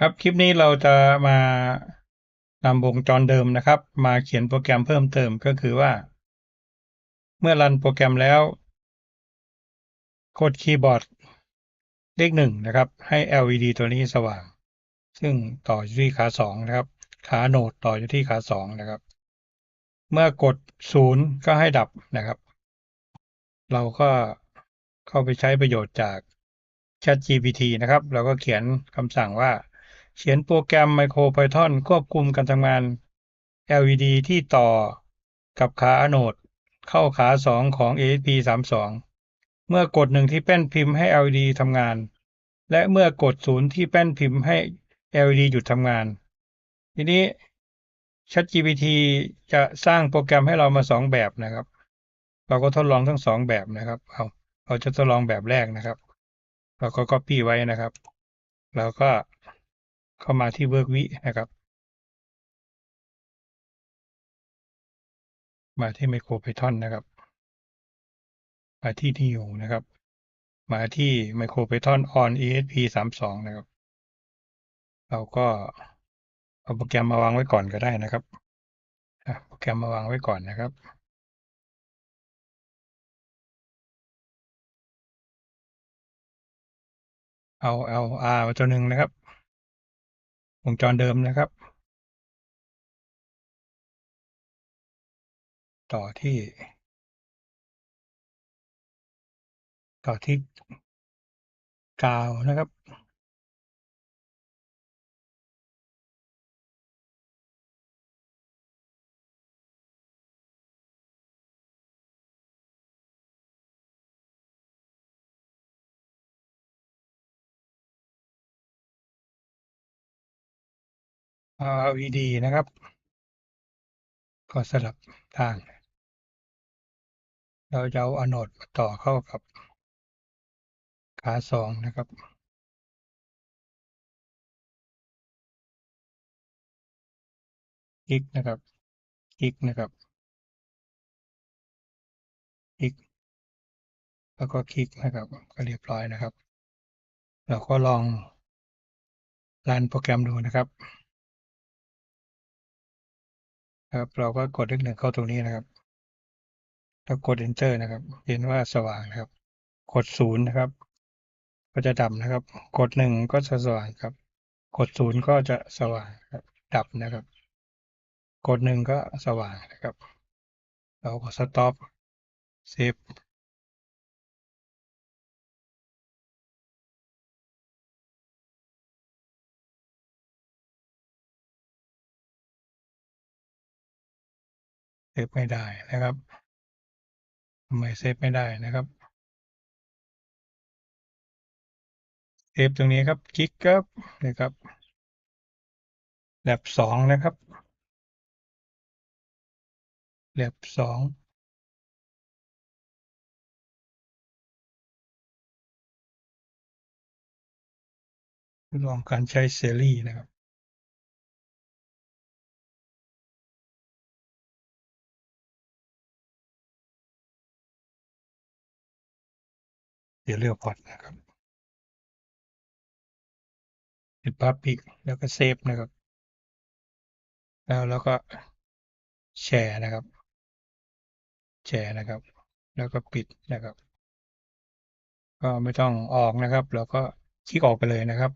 ครับคลิปนี้เราจะมานำวงจรเดิมนะครับ มาเขียนโปรแกรมเพิ่มเติมก็คือว่า เมื่อรันโปรแกรมแล้วกดคีย์บอร์ดเลขหนึ่งนะครับ ให้ LED ตัวนี้สว่าง ซึ่งต่ออยู่ที่ขาสองนะครับ ขาโหนดต่ออยู่ที่ขาสองนะครับ เมื่อกดศูนย์ก็ให้ดับนะครับ เราก็เข้าไปใช้ประโยชน์จาก ChatGPT นะครับ เราก็เขียนคำสั่งว่า เขียนโปรแกรม MicroPython ควบคุมการทำงาน LED ที่ต่อกับขาโนด เข้าขา 2 ของ ASP32 เมื่อกด 1 ที่แป้นพิมพ์ให้ LED ทำงาน และเมื่อกด 0 ที่แป้นพิมพ์ให้ LED หยุดทำงาน ทีนี้ ChatGPT จะสร้างโปรแกรมให้เรามา 2 แบบนะครับ เราก็ทดลองทั้ง 2 แบบนะครับเอาเราจะทดลองแบบแรกนะครับ เราก็ copy ไว้นะครับ แล้วก็ เข้ามาที่ work วินะครับ มาที่ MicroPython นะครับ มาที่ new นะครับ มาที่ MicroPython on ESP32 นะครับ เราก็เอาโปรแกรมมาวางไว้ก่อนก็ได้นะครับโปรแกรมมาวางไว้ก่อนนะครับเอาเอา R มาตัวหนึ่งนะครับ วงจรเดิมนะครับ ต่อที่ ต่อที่กาวนะครับ LED นะครับ ก็สลับทาง เราจะเอาอโนดมาต่อเข้ากับขาสองนะครับคลิกนะครับคลิกนะครับคลิก แล้วก็คลิกนะครับ ก็เรียบร้อยนะครับ เราก็ลองรันโปรแกรมดูนะครับ ครับ เราก็กดเลขหนึ่งเข้าตรงนี้นะครับ แล้วกด enter นะครับ เห็นว่าสว่างนะครับ กดศูนย์นะครับ ก็จะดับนะครับ กดหนึ่งก็จะสว่างครับ กดศูนย์ก็จะสว่างครับ ดับนะครับ กดหนึ่งก็สว่างนะครับ เราก็ stop save เซฟ ซฟไม่ได้นะครับทำไมเซฟไม่ได้นะครับเซฟตรงนี้ครับคลิกครับนะครับแลบสองนะครับแลบสองลองการใช้เซรีนะครับ เดี๋ยวเลือกพอร์ตนะครับปิดปั๊บปิกแล้วก็เซฟนะครับ แล้วแล้วก็แชร์นะครับ แชร์นะครับ แล้วก็ปิดนะครับ ก็ไม่ต้องออกนะครับ แล้วก็คลิกออกไปเลยนะครับ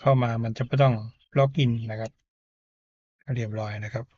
เข้ามามันจะไม่ต้องล็อกอินนะครับ เรียบร้อยนะครับ